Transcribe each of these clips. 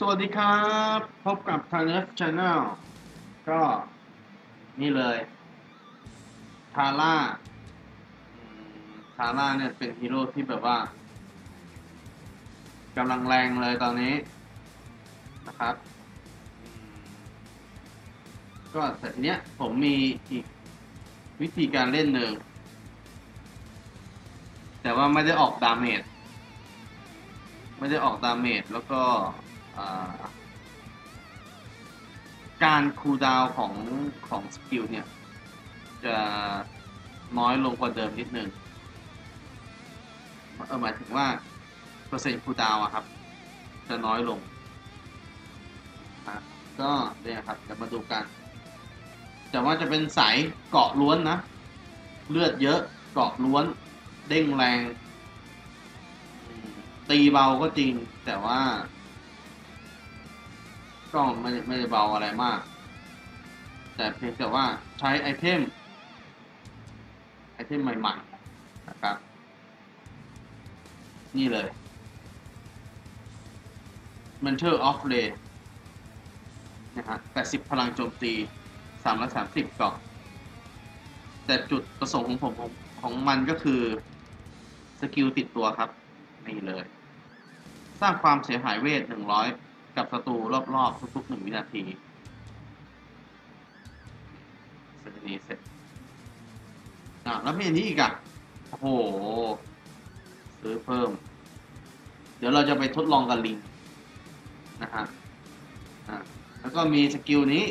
สวัสดีครับ พบกับทาง F Channel ก็นี่เลยทาร่าทาร่าเนี่ยเป็นฮีโร่ที่แบบว่ากำลังแรงเลยตอนนี้นะครับ ก็แต่ทีเนี้ยผมมีอีกวิธีการเล่นหนึ่ง แต่ว่าไม่ได้ออกดาเมจไม่ได้ออกดาเมจแล้วก็ การคูลดาวของของสกิลเนี่ย จะน้อยลงกว่าเดิมนิดนึงเออหมายถึงว่า เปอร์เซ็นต์คูลดาวอะครับ จะน้อยลงก็เนี่ยครับเดี๋ยวมาดูกัน แต่ว่าจะเป็นสายเกาะล้วนนะ เลือดเยอะเกาะล้วน เด้งแรง ตีเบาก็จริงแต่ว่า ก็ไม่ได้ไม่ได้เบาอะไรมาก แต่เพียงแต่ว่าใช้ไอเทมไอเทมใหม่ๆนะครับ นี่เลย Mentor of Ray นะฮะ80 พลังโจมตี 330กล่องแต่จุดประสงค์ของผม ของของมันก็คือ สกิลติดตัวครับ นี่เลย สร้างความเสียหายเวท 100 กับศัตรูรอบๆทุกๆ1วินาทีเสร็จนี้เสร็จอะแล้วมีอันนี้อีกอะโอ้โหซื้อเพิ่ม เดี๋ยวเราจะไปทดลองกับลิงนะฮะอะแล้วก็มีสกิลนี้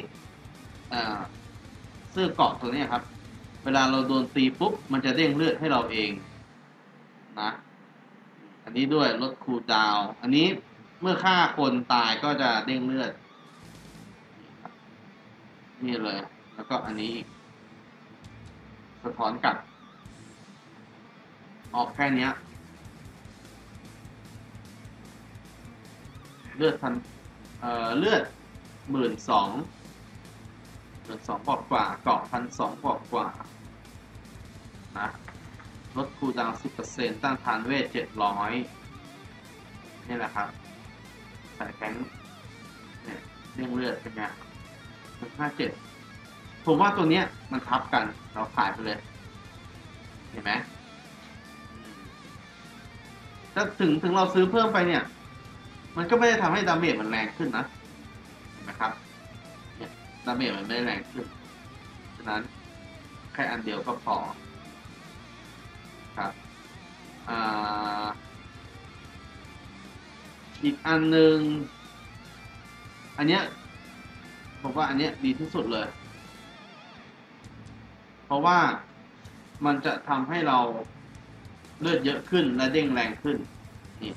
อ่าเสื้อเกาะตัวนี้ครับ เวลาเราโดนตีปุ๊บ มันจะเด้งเลือดให้เราเองนะ อันนี้ด้วยลดคูลดาว อันนี้ เมื่อฆ่าคนตายก็จะเด้งเลือด นี่เลย แล้วก็อันนี้สะท้อนกลับ ออกแค่นี้เลือดพันเอ่อเลือดหมื่นสองหมื่นสองกว่ากว่าเกาะพันสองกว่ากว่านะลดคูดาวน์10%ต้านทานเวท700นี่แหละครับ ใส่แข็งเนี่ยเรื่องเลือดเป็นไง157ผมว่าตัวเนี้ยมันทับกันเราขายไปเลย เห็นไหมอืมถ้าถึงถึงเราซื้อเพิ่มไปเนี่ย มันก็ไม่ได้ทำให้ดาเมจมันแรงขึ้นนะเห็นไหมครับ เนี่ยดาเมจมันไม่ได้แรงขึ้น ฉะนั้นแค่อันเดียวก็พอครับอ่า อีกอันหนึ่งอันเนี้ยผมว่าอันเนี้ยดีที่สุดเลย เพราะว่ามันจะทำให้เราเลือดเยอะขึ้นและเด้งแรงขึ้น นี่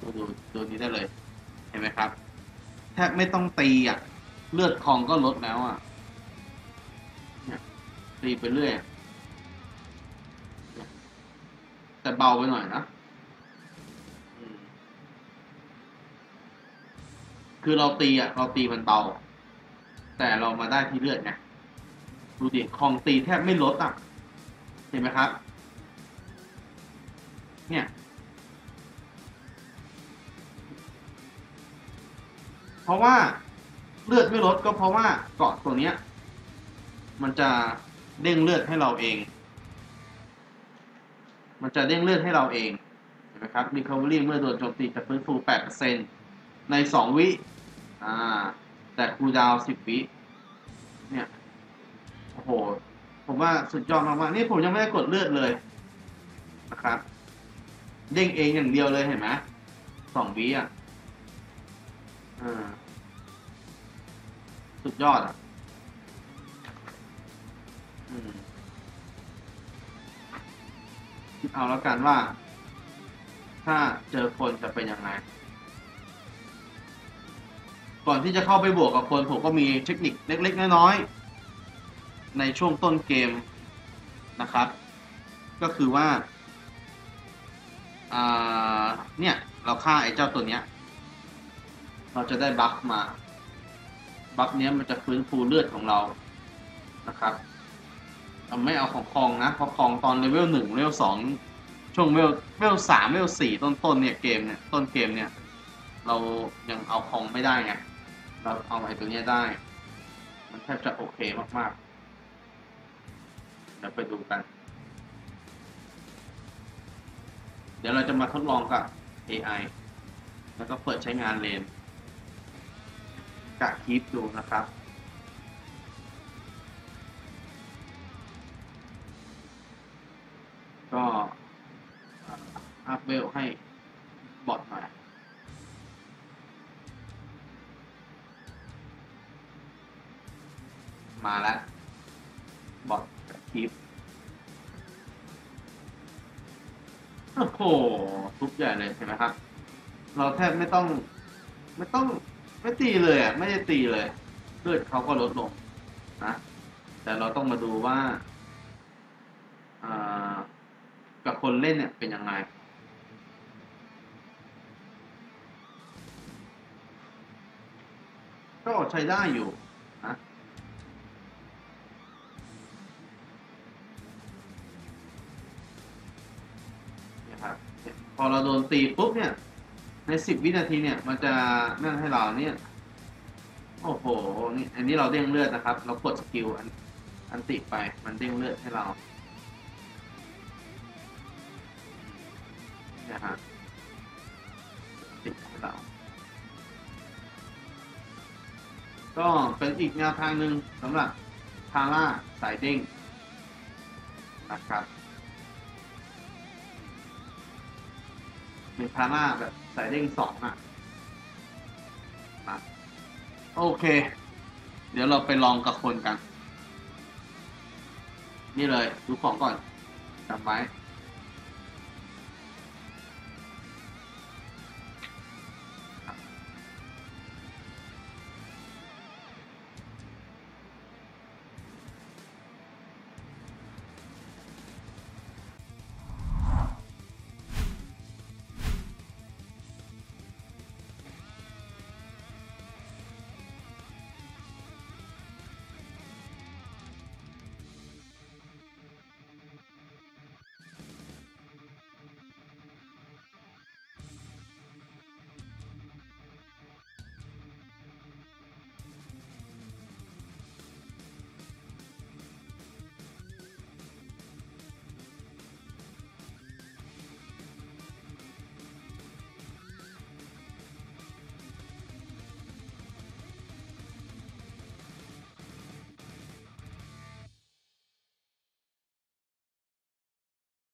ดูดูดูนี้ได้เลย เห็นไหมครับ แทบไม่ต้องตีอะ เลือดคลองก็ลดแล้วอะตีไปเรื่อยแต่เบาไปหน่อยนะ คือเราตีอะเราตีมันเบาแต่เรามาได้ที่เลือดไงดูดิคลองตีแทบไม่ลดอะ เห็นไหมครับ เนี่ย เพราะว่าเลือดไม่ลดก็เพราะว่าเกาะตัวเนี้ย มันจะเด้งเลือดให้เราเอง มันจะเด้งเลือดให้เราเองเห็นไหมครับ recovery เมื่อโดนโจมตีจะฟื้นฟู 8%ใน 2 วิ อ่า แต่ครูดาวน์10วิ เนี่ย โอ้โห ผมว่าสุดยอดมากๆ นี่ผมยังไม่ได้กดเลือดเลยนะครับ เด้งเองอย่างเดียวเลยเห็นไหมสองวิอะ อ่า สุดยอดอะ อืมคิดเอาแล้วกันว่า ถ้าเจอคนจะเป็นยังไง ก่อนที่จะเข้าไปบวกกับคนผมก็มีเทคนิคเล็กๆน้อยๆในช่วงต้นเกมนะครับ ก็คือว่าเนี่ย เราฆ่าไอ้เจ้าตัวเนี้ย เราจะได้บัฟมา บัฟเนี้ยมันจะฟื้นฟูเลือดของเรานะครับเราไม่เอาของคองนะเพราะคองตอนเลเวลหนึ่งเลเวลสองช่วงเวลเวลสามเลเวลสี่ต้นๆเนี่ยเกมเนี่ยต้นเกมเนี่ย เรายังเอาคอมไม่ได้ไง เราเอาไอ้ตัวเนี้ยได้ มันแทบจะโอเคมากๆ เดี๋ยวไปดูกัน เดี๋ยวเราจะมาทดลองกับ AI แล้วก็เปิดใช้งานเลนกะคีปดูนะครับก็อัพเวลให้บอทหน่อย มาแล้วบอทกับคลิปโอ้โหทุกใหญ่เลยเห็นไหมครับ เราแทบไม่ต้อง ไม่ต้องไม่ตีเลยอะ ไม่ได้ตีเลยเลือดเขาก็ลดลงนะแต่เราต้องมาดูว่าอ่ากับคนเล่นเนี่ยเป็นยังไงก็ใช้ได้อยู่นะ พอเราโดนตีปุ๊บเนี่ย ในสิบวินาทีเนี่ยมันจะนั่นให้เราเนี่ย โอ้โห นี่อันนี้เราเด้งเลือดนะครับ เรากดสกิลอันอันติไปมันเด้งเลือดให้เราเนี่ยฮะติดให้เรา ก็เป็นอีกแนวทางหนึ่งสำหรับทาร่าสายเด้งนะครับ เป็นทาร่าแบบสายเด้งสองอะนะโอเค เดี๋ยวเราไปลองกับคนกัน นี่เลย ดูของก่อนจำไว้